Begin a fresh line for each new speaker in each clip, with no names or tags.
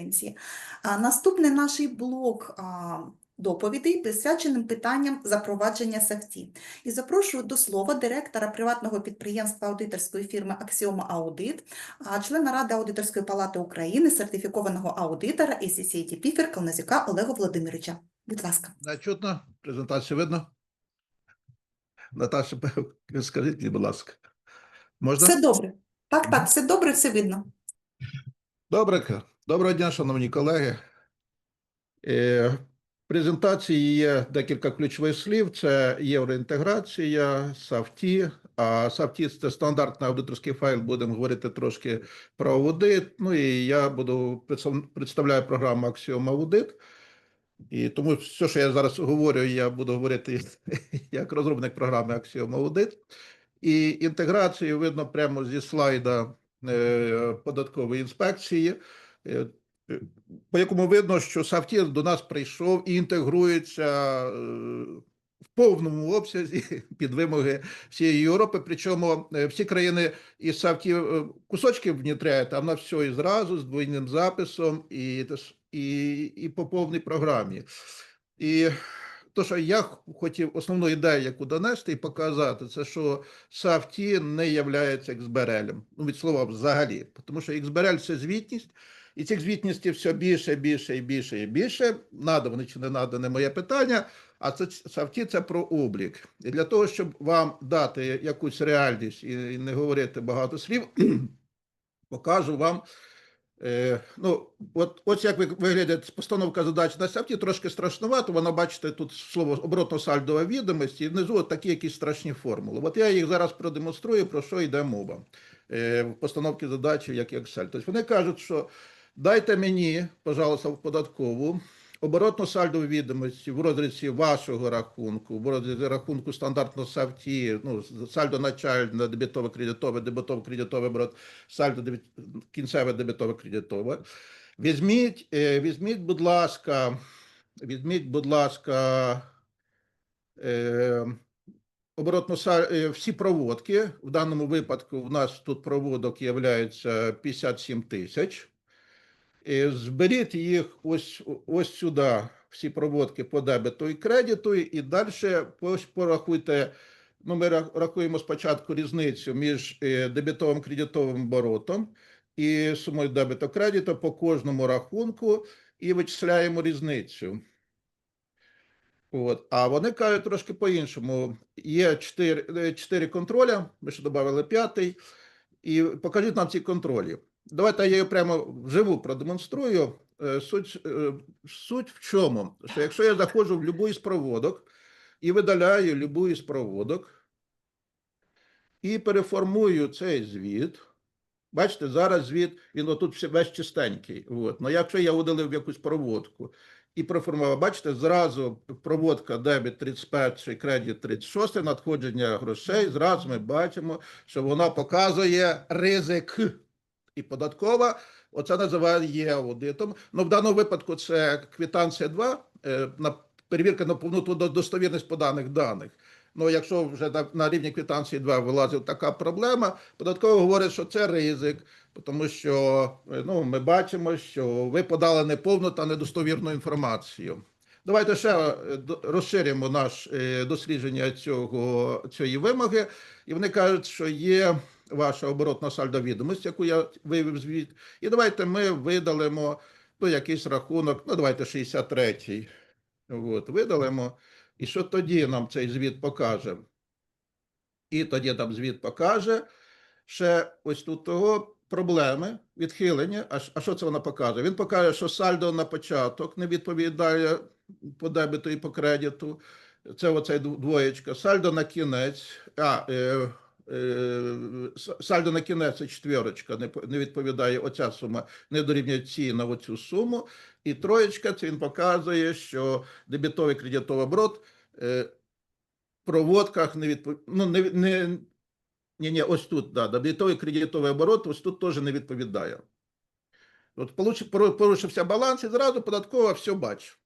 конференції. Наступний наш блок доповідей присвяченим питанням запровадження САФТІ. І запрошую до слова директора приватного підприємства аудиторської фірми Аксіома Аудит, члена Ради аудиторської палати України, сертифікованого аудитора ACCAT Піфер Калназюка Олега Володимировича. Будь ласка.
Чутно? Презентацію видно? Наташа, скажіть мені, будь ласка. Можна?
Все добре. Так, так, все добре, все видно.
Добре. Доброго дня, шановні колеги. Е, В презентації є декілька ключових слів. Це євроінтеграція, SAFTI. А SAFTI – це стандартний аудиторський файл. Будемо говорити трошки про аудит. Ну і я буду представляю програму Axiom Audit. І тому все, що я зараз говорю, я буду говорити як розробник програми Axiom Audit. І інтеграцію видно прямо зі слайда е, податкової інспекції, по якому видно, що Сафтір до нас прийшов і інтегрується е, в повному обсязі під вимоги всієї Європи. Причому е, всі країни із Сафті е, кусочки внітряють, а вона все і зразу з двойним записом і, і, і по повній програмі. І то, що я хотів основну ідею, яку донести і показати, це що SAFT не є XBRL, ну від слова взагалі, тому що XBRL – це звітність, і цих звітностей все більше, більше і більше і більше. Надо вони чи не надо, не моє питання. А це SAFT – це про облік. І для того, щоб вам дати якусь реальність і не говорити багато слів, покажу вам. Е, ну, от, ось як виглядає постановка задач на SAFT, трошки страшнувато. Воно, бачите, тут слово оборотно-сальдова відомості, і внизу от такі якісь страшні формули. От я їх зараз продемонструю, про що йде мова е, в постановці задачі, як Excel. Тобто вони кажуть, що дайте мені, пожалуйста, в податкову оборотно сальдові відомості в розрізі вашого рахунку, в розрізі рахунку стандартного SAFT, ну, сальдо начальне, дебітове, кредитове, дебітове, кредитове, оборот, сальдо дебіт- кінцеве, дебітове, кредитове. Візьміть, е, візьміть, будь ласка, візьміть, будь ласка, е, оборотно е, всі проводки. В даному випадку в нас тут проводок є 57 тисяч. Зберіть їх ось, ось сюди, всі проводки по дебету і кредиту, і далі порахуйте. Ну, ми рахуємо спочатку різницю між е, дебітовим кредитовим оборотом і сумою дебету кредиту по кожному рахунку і вичисляємо різницю. От. А вони кажуть трошки по-іншому. Є чотири, е, контроля, ми ще додали п'ятий, і покажіть нам ці контролі. Давайте я її прямо вживу продемонструю. Е, Суть, е, суть в чому? Що якщо я заходжу в будь-який із проводок і видаляю будь-який із проводок і переформую цей звіт, бачите, зараз звіт, він отут весь чистенький. От. Ну, якщо я видалив якусь проводку і проформував, бачите, зразу проводка дебет 31, кредит 36, надходження грошей, зразу ми бачимо, що вона показує ризик і податкова. Оце називає аудитом. Ну, в даному випадку це квитанція 2, е, на перевірка на повноту до- достовірність поданих даних. Ну, якщо вже на, рівні квитанції 2 вилазить така проблема, податково говорить, що це ризик, тому що е, ну, ми бачимо, що ви подали неповну та недостовірну інформацію. Давайте ще е, розширимо наш е, дослідження цього, цієї вимоги. І вони кажуть, що є ваша оборотна сальдо відомість, яку я вивів звіт. І давайте ми видалимо ну, якийсь рахунок, ну давайте 63-й. От, видалимо. І що тоді нам цей звіт покаже? І тоді там звіт покаже ще ось тут того проблеми, відхилення. А, а що це вона покаже? Він покаже, що сальдо на початок не відповідає по дебету і по кредиту. Це оцей двоєчка. Сальдо на кінець. А, е, сальдо на кінець це четвірочка, не, відповідає оця сума, не дорівнює ці на оцю суму. І троєчка, це він показує, що дебітовий кредитовий оборот е, проводках не відповідає. Ну, не, не, ні, ні, ось тут, да, дебітовий кредитовий оборот, ось тут теж не відповідає. От порушився баланс і зразу податкова все бачить.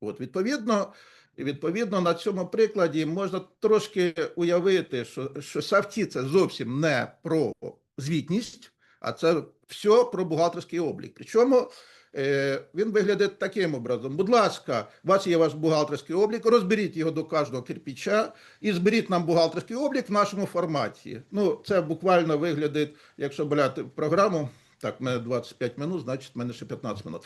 От, відповідно, відповідно, на цьому прикладі можна трошки уявити, що, що савті це зовсім не про звітність, а це все про бухгалтерський облік. Причому Е, Він виглядає таким образом. Будь ласка, у вас є ваш бухгалтерський облік, розберіть його до кожного кирпича і зберіть нам бухгалтерський облік в нашому форматі. Ну, це буквально виглядить, якщо брати програму, так, в мене 25 минут, значить, в мене ще 15 минут.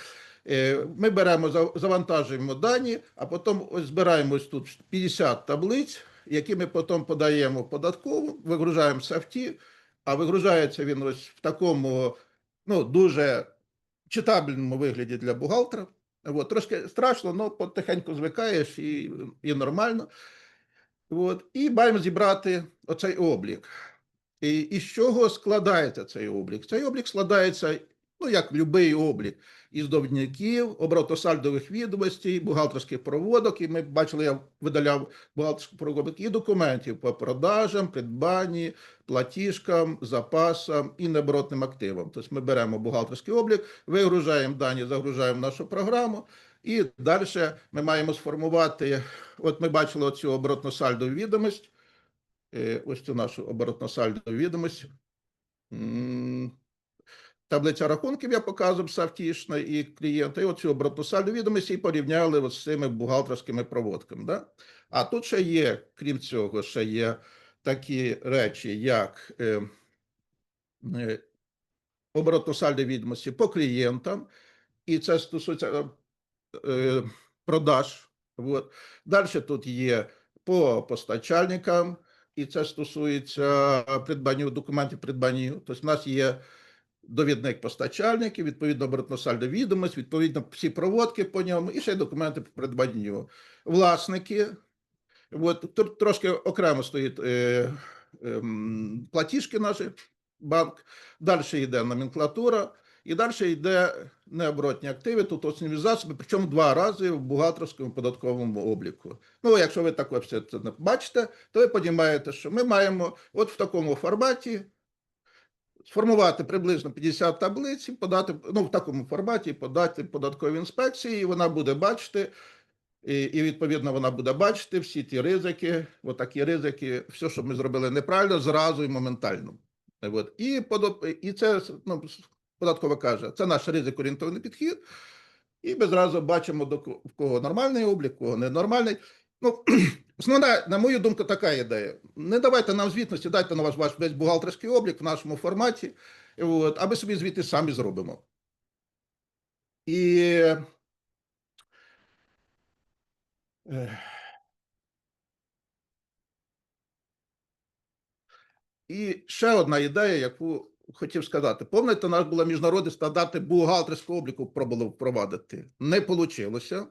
Е, Ми беремо, завантажуємо дані, а потім збираємо тут 50 таблиць, які ми потім подаємо податкову, вигружаємо софті, а вигружається він ось в такому ну, дуже читабельному вигляді для бухгалтера. От, трошки страшно, але потихеньку звикаєш і, і нормально. От, і маємо зібрати оцей облік. І, і з чого складається цей облік? Цей облік складається, ну, як будь-який облік, із довідників, оборотосальдових відомостей, бухгалтерських проводок. І ми бачили, я видаляв бухгалтерський проводок і документів по продажам, придбанні, платіжкам, запасам і необоротним активам. Тобто ми беремо бухгалтерський облік, вигружаємо дані, загружаємо нашу програму. І далі ми маємо сформувати. От ми бачили оцю оборотно-сальдову відомість. Е, Ось цю нашу оборотно-сальдову відомість. Таблиця рахунків я показував Савтішна і клієнта. І оцю оборотно-сальдову відомість і порівняли з цими бухгалтерськими проводками. Да? А тут ще є, крім цього, ще є такі речі, як е, е, оборотно-сальдові відомості по клієнтам, і це стосується е, продаж. От. Далі тут є по постачальникам, і це стосується придбання документів придбання. Тобто, в нас є довідник постачальників, відповідно оборотно-сальдо відомість, відповідно всі проводки по ньому, і ще й документи по придбанню. Власники. От, тут трошки окремо стоїть е, ем, платіжки наші, банк. Далі йде номенклатура, і далі йде необоротні активи, тут основні засоби, причому два рази в бухгалтерському податковому обліку. Ну, якщо ви так все це бачите, то ви розумієте, що ми маємо от в такому форматі сформувати приблизно 50 таблиць, подати ну, в такому форматі, подати податковій інспекції, і вона буде бачити. І, і відповідно вона буде бачити всі ті ризики, отакі ризики, все, що ми зробили неправильно, зразу і моментально. От. І, і це ну, податкова каже, це наш ризик орієнтований підхід. І ми зразу бачимо, до в кого нормальний облік, кого ненормальний. Ну, основна, на мою думку, така ідея. Не давайте нам звітності, дайте на ваш, ваш весь бухгалтерський облік в нашому форматі, от, а ми собі звіти самі зробимо. І І ще одна ідея, яку хотів сказати. Пам'ятаєте, у нас були міжнародні стандарти бухгалтерського обліку пробували впровадити. Не вийшло.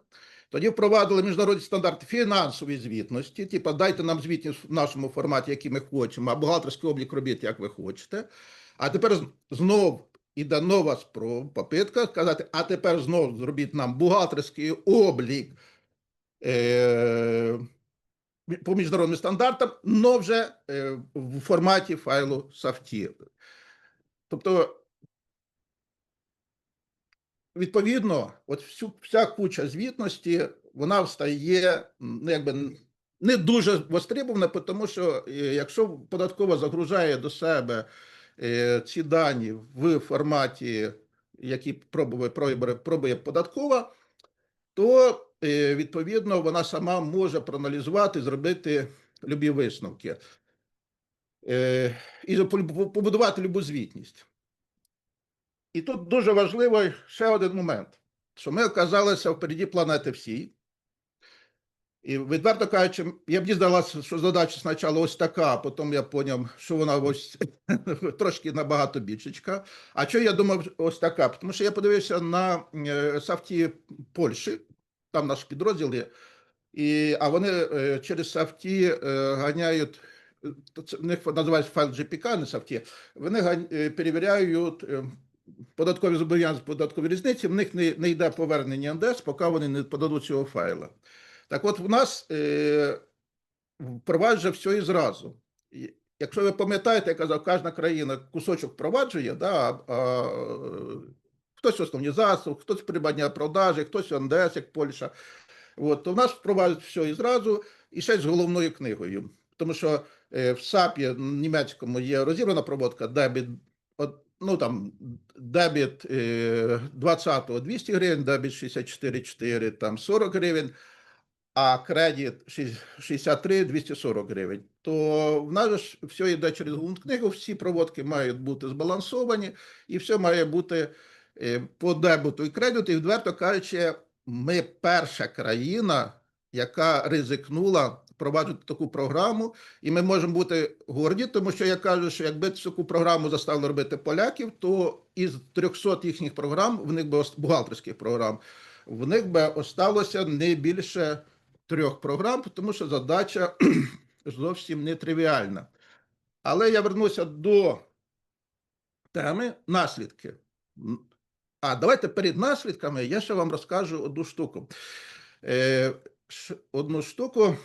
Тоді впровадили міжнародні стандарти фінансової звітності. Типа, дайте нам звітність в нашому форматі, який ми хочемо, а бухгалтерський облік робіть, як ви хочете. А тепер знов іде нова спроб, попитка сказати, а тепер знов зробіть нам бухгалтерський облік е, по міжнародним стандартам, але вже е, в форматі файлу SAFTI. Тобто, відповідно, от всю, вся куча звітності, вона встає ну, якби, не дуже востребована, тому що е, якщо податкова загружає до себе е, ці дані в форматі, який пробує, пробує, пробує податкова, то е, відповідно вона сама може проаналізувати, зробити любі висновки і побудувати любу звітність. І тут дуже важливий ще один момент, що ми оказалися впереді планети всій. І відверто кажучи, я б здалося, що задача спочатку ось така, а потім я зрозумів, що вона ось трошки набагато більшечка. А що я думав ось така? Тому що я подивився на е, сафті Польщі, там наш підрозділ є, і, а вони е, через сафті е, ганяють, е, в них називається файл GPK, не сафті, вони е, перевіряють е, податкові зобов'язання, податкові різниці, в них не, не йде повернення НДС, поки вони не подадуть цього файла. Так от, в нас е, впроваджує все і зразу. Якщо ви пам'ятаєте, я казав, кожна країна кусочок впроваджує, да, а, а, хтось основні засоби, хтось придбання продажі, хтось НДС, як Польща. От, то в нас впроваджують все і зразу, і ще з головною книгою. Тому що е, в САПі німецькому є розібрана проводка, дебіт, ну там дебіт е, 20-го 200 гривень, дебіт 64,4, там 40 гривень, а кредит 63 240 гривень. То в нас ж все йде через книгу, всі проводки мають бути збалансовані, і все має бути е, по дебуту і кредиту. І відверто кажучи, ми перша країна, яка ризикнула впроваджувати таку програму, і ми можемо бути горді, тому що я кажу, що якби таку програму заставили робити поляків, то із 300 їхніх програм, в них би бухгалтерських програм, в них би осталося не більше трьох програм, тому що задача зовсім не тривіальна. Але я вернуся до теми наслідки. А давайте перед наслідками я ще вам розкажу одну штуку. Е, одну штуку.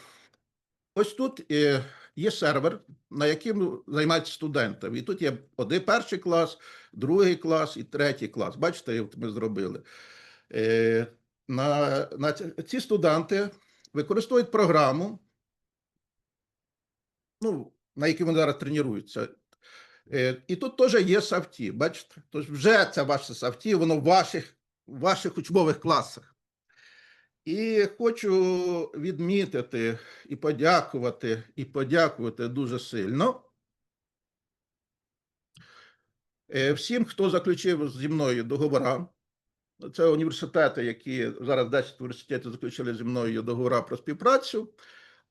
Ось тут е, є сервер, на яким займаються студенти. І тут є один перший клас, другий клас і третій клас. Бачите, ми зробили. Е, на, на ці- студенти використовують програму, ну, на якій вони зараз тренуються. Е, І тут теж є софті. Бачите? Тож вже це ваше софті, воно в ваших, в ваших учбових класах. І хочу відмітити і подякувати, і подякувати дуже сильно е, всім, хто заключив зі мною договора. Це університети, які зараз 10 університетів заключили зі мною договора про співпрацю.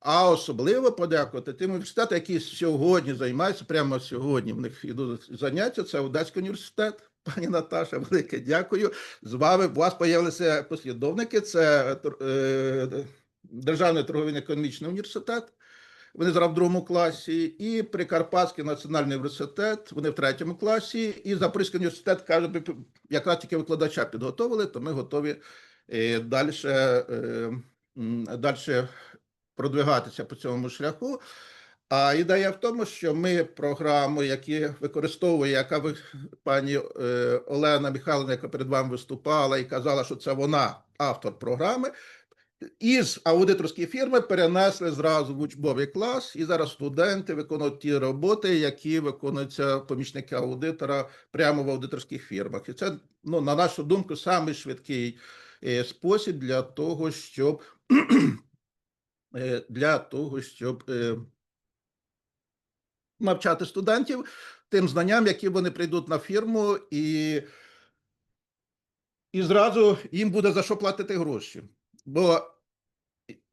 А особливо подякувати тим університетам, які сьогодні займаються, прямо сьогодні в них ідуть заняття. Це Одеський університет. Пані Наташа, велике дякую. З вами у вас з'явилися послідовники. Це е, Державний торговельно-економічний університет. Вони зараз в другому класі, і Прикарпатський національний університет, вони в третьому класі, і Запорізький університет каже, якраз тільки викладача підготовили, то ми готові е, далі, е, далі продвигатися по цьому шляху. А ідея в тому, що ми програму, які використовує, яка ви, пані е, Олена Михайловна, яка перед вами виступала і казала, що це вона автор програми, із аудиторської фірми перенесли зразу в учбовий клас, і зараз студенти виконують ті роботи, які виконуються помічники аудитора прямо в аудиторських фірмах. І це, ну, на нашу думку, самий швидкий е, спосіб для того, щоб е, для того, щоб навчати студентів тим знанням, які вони прийдуть на фірму, і, і зразу їм буде за що платити гроші. Бо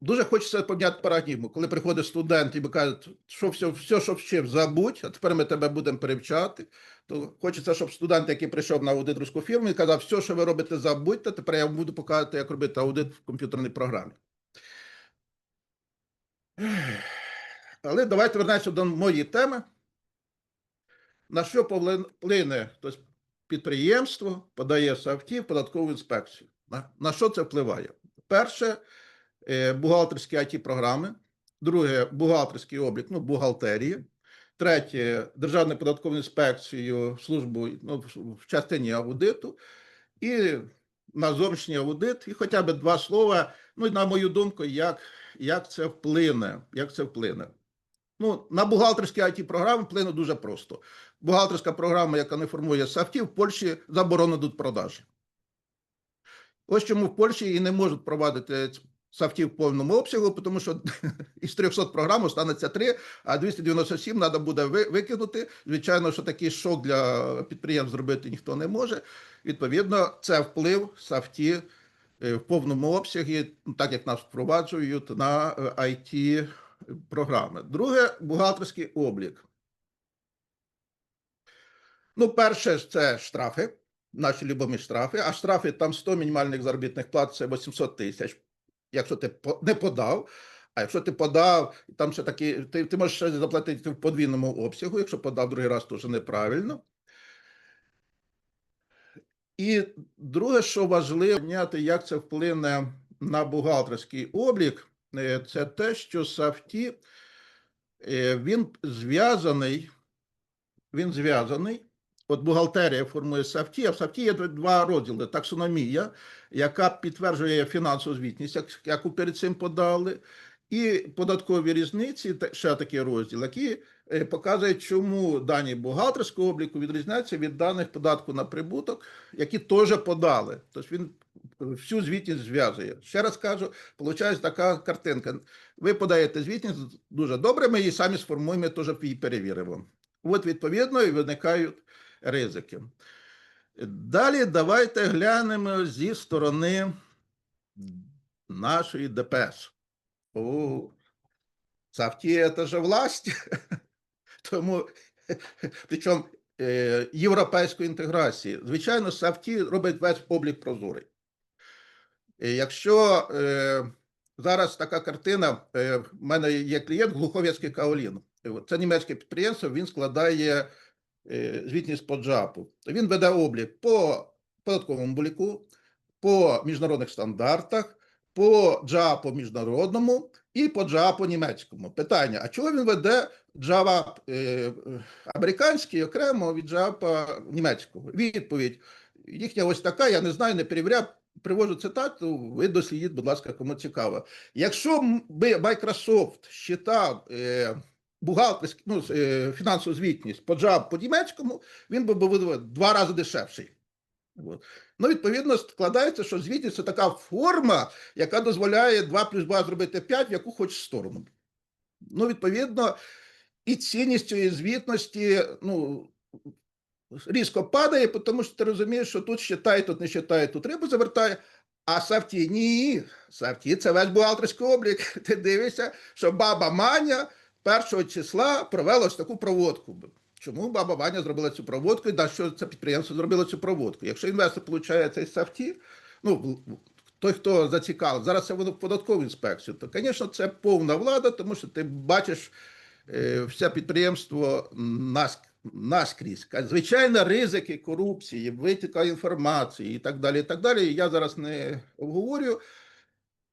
дуже хочеться поміняти парадігму, коли приходить студент і кажуть, що все, все, що вчив, забудь, а тепер ми тебе будемо перевчати. То хочеться, щоб студент, який прийшов на аудиторську фірму, і казав, все, що ви робите, забудьте, тепер я буду показувати, як робити аудит в комп'ютерній програмі. Але давайте вернемося до моєї теми. На що вплине тобто, підприємство, подає САФТі в податкову інспекцію? На, на що це впливає? Перше, е, бухгалтерські IT-програми. Друге, бухгалтерський облік, ну, бухгалтерії. Третє, Державну податкову інспекцію, службу ну, в- частині аудиту. І на зовнішній аудит, і хоча б два слова, ну, на мою думку, як, як це вплине. Як це вплине. Ну, на бухгалтерські IT-програми вплине дуже просто. Бухгалтерська програма, яка не формує софтів, в Польщі заборонено продажі. Ось чому в Польщі і не можуть провадити софтів в повному обсягу, тому що із 300 програм останеться 3, а 297 треба буде викинути. Звичайно, що такий шок для підприємств зробити ніхто не може. Відповідно, це вплив софті е, в повному обсягі, так як нас впроваджують на IT програми. Друге бухгалтерський облік. Ну, перше, це штрафи, наші любимі штрафи, а штрафи там 100 мінімальних заробітних плат це 800 тисяч. Якщо ти не подав, а якщо ти подав, там ще такі, ти, ти можеш заплатити в подвійному обсягу, якщо подав другий раз, то вже неправильно. І друге, що важливо, як це вплине на бухгалтерський облік, це те, що Сафті е, він зв'язаний, він зв'язаний. От бухгалтерія формує Сафті, а в Сафті є два розділи: таксономія, яка підтверджує фінансову звітність, як, яку перед цим подали, і податкові різниці, ще такий розділ, який е, показує, чому дані бухгалтерського обліку відрізняються від даних податку на прибуток, які теж подали. Тобто він всю звітність зв'язує. Ще раз кажу, виходить така картинка. Ви подаєте звітність дуже добре, ми її самі сформуємо, теж її перевіримо. От відповідно і виникають ризики. Далі давайте глянемо зі сторони нашої ДПС. О, Савті це ж власть. Тому, причому е, європейської інтеграції. Звичайно, Савті робить весь облік прозорий. І Якщо е, зараз така картина, е, в мене є клієнт Глуховецький Каолін. Це німецьке підприємство, він складає е, звітність по джапу. Він веде облік по податковому обліку, по міжнародних стандартах, по джапу міжнародному і по джапу німецькому. Питання: а чого він веде джава е, е, американський окремо від джапа німецького? Відповідь. Їхня ось така, я не знаю, не перевіряв. Привожу цитату, ви дослідіть, будь ласка, кому цікаво. Якщо би Microsoft считав е, бухгалтерську ну, е, фінансову звітність по джаб по німецькому, він би був два рази дешевший. От. Ну, відповідно, складається, що звітність це така форма, яка дозволяє 2 плюс 2 зробити 5, в яку хочеш сторону. Ну, відповідно, і цінність цієї звітності, ну, різко падає, тому що ти розумієш, що тут считай, тут не считай, тут рибу завертає. А Савті ні. Савті це весь бухгалтерський облік. Ти дивишся, що баба Маня першого числа провела ось таку проводку. Чому баба Ваня зробила цю проводку і на що це підприємство зробило цю проводку? Якщо інвестор получає цей Савті, ну той, хто зацікавив, зараз це воно в податкову інспекцію, то, звісно, це повна влада, тому що ти бачиш е, все підприємство наск- наскрізь. Звичайно, ризики корупції, витіка інформації і так далі. І так далі. Я зараз не обговорю.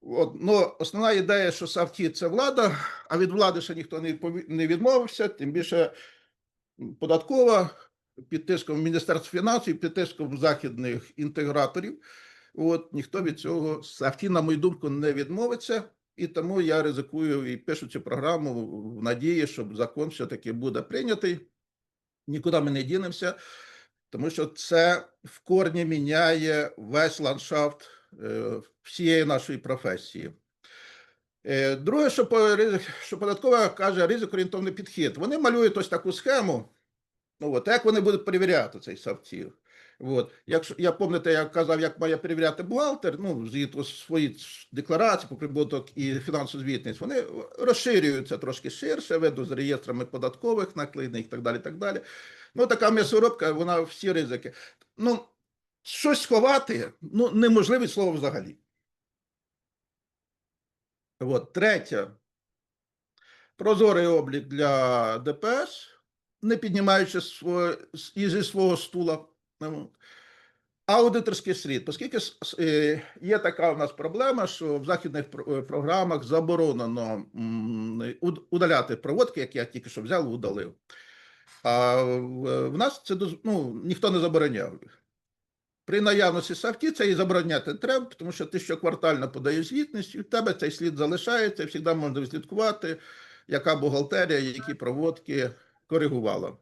От, ну, основна ідея, що Савті це влада, а від влади ще ніхто не, відмовився, тим більше податкова під тиском Міністерства фінансів, під тиском західних інтеграторів. От ніхто від цього Савті, на мою думку, не відмовиться. І тому я ризикую і пишу цю програму в надії, що закон все-таки буде прийнятий. Нікуди ми не дінемося, тому що це в корні міняє весь ландшафт е, всієї нашої професії. Е, Друге, що, податкова каже ризик-орієнтовний підхід. Вони малюють ось таку схему. Ну, от, як вони будуть перевіряти цей савців. От. Якщо я пам'ятаю, я казав, як має перевіряти бухгалтер, ну, згідно свої декларації по прибуток і фінансову звітність, вони розширюються трошки ширше, веду з реєстрами податкових наклейних і так далі. так далі. Ну, така м'ясорубка, вона всі ризики. Ну, щось сховати, ну, неможливе слово взагалі. От, третє. Прозорий облік для ДПС, не піднімаючи своє, і зі свого стула. Аудиторський слід, оскільки е, є така у нас проблема, що в західних е, програмах заборонено удаляти проводки, які я тільки що взяв удалив. А в нас це ну, ніхто не забороняв. При наявності савті це і забороняти треба, тому що ти щоквартально подаєш звітність, і в тебе цей слід залишається, і завжди можна відслідкувати, яка бухгалтерія, які проводки коригувала.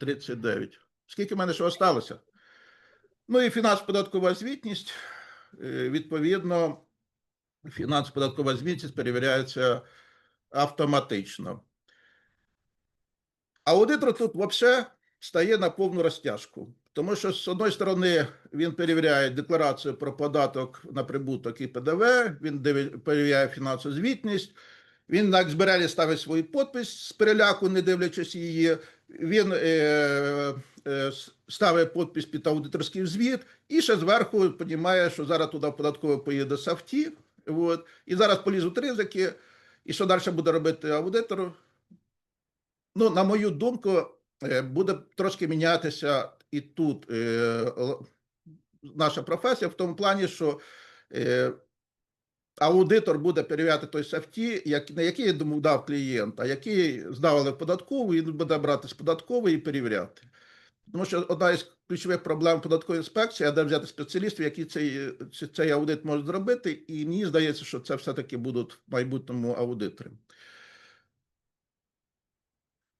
39. Скільки в мене що осталося? Ну і фінансово-податкова звітність. Е, Відповідно, фінансово-податкова звітність перевіряється автоматично. Аудитор тут взагалі стає на повну розтяжку. Тому що, з одної сторони, він перевіряє декларацію про податок на прибуток і ПДВ, він перевіряє фінансову звітність, він на Xbrel ставить свій підпис з переляку, не дивлячись її. Він е, е, ставить підпис під аудиторський звіт, і ще зверху розуміє, що зараз туди в податкове поїде Сафті. От, і зараз полізуть ризики. І що далі буде робити аудитор? Ну, на мою думку, е, буде трошки мінятися і тут е, наша професія в тому плані, що е, аудитор буде перевіряти той софті, як, на який йому дав клієнт, а який здавали в податкову, він буде брати з податкової і перевіряти. Тому що одна із ключових проблем податкової інспекції, а де взяти спеціалістів, які цей, цей аудит можуть зробити, і мені здається, що це все-таки будуть в майбутньому аудитори.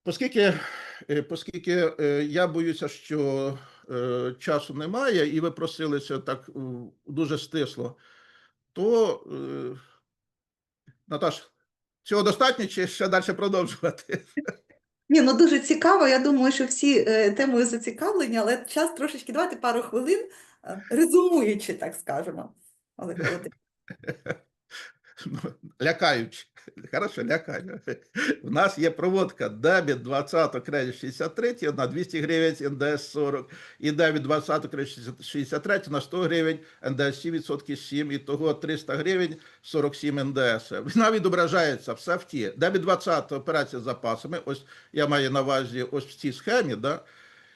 Оскільки, е, оскільки е, я боюся, що е, часу немає, і ви просилися так дуже стисло, то е, Наташ, цього достатньо чи ще далі продовжувати?
Ні, ну дуже цікаво. Я думаю, що всі е, темою зацікавлені, але час трошечки давати пару хвилин, е, резумуючи, так скажемо.
Але Лякаючи. Хорошо, лякаю. У нас є проводка дебіт 20 кредит 63 на 200 гривень, НДС 40, і дебіт 20 кредит 63 на 100 гривень, НДС 7 відсотки 7, і того 300 гривень 47 НДС. Вона відображається в САФТі. Дебіт 20 операція з запасами, ось я маю на увазі ось в цій схемі, да?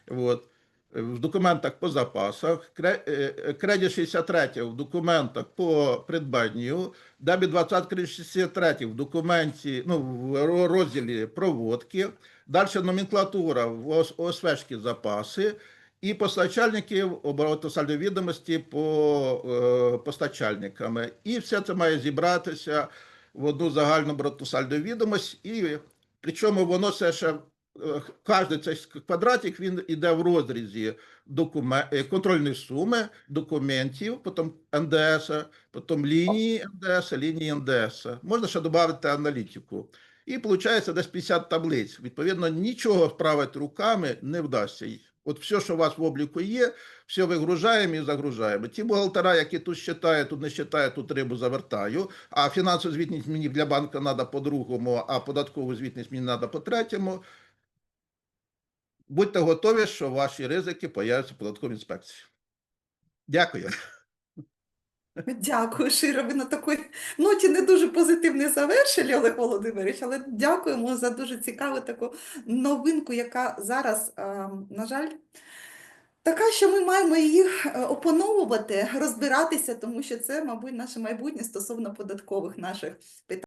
От. В документах по запасах, е, кредит 63 в документах по придбанню, Дебі 20 кредит 63 в документі, ну, в розділі проводки, далі номенклатура в ОС- ОСВшки запаси і постачальників оборотосальної відомості по е, постачальниками. І все це має зібратися в одну загальну оборотосальну відомість, і причому воно все ще кожен цей квадратик він іде в розрізі докумен... е, контрольної суми, документів, потім НДС, потім лінії НДС, лінії НДС. Можна ще додати аналітику. І виходить десь 50 таблиць. Відповідно, нічого справити руками не вдасться. От все, що у вас в обліку є, все вигружаємо і загружаємо. Ті бухгалтера, які тут считають, тут не считають, тут рибу завертаю, а фінансову звітність мені для банку треба по-другому, а податкову звітність мені треба по-третьому. Будьте готові, що ваші ризики появляться в податковій інспекції. Дякую.
Дякую, Широ. Ви на такій ноті не дуже позитивно завершили, Олег Володимирович, але дякуємо за дуже цікаву таку новинку, яка зараз, е, на жаль, така, що ми маємо її е, опановувати, розбиратися, тому що це, мабуть, наше майбутнє стосовно податкових наших питань.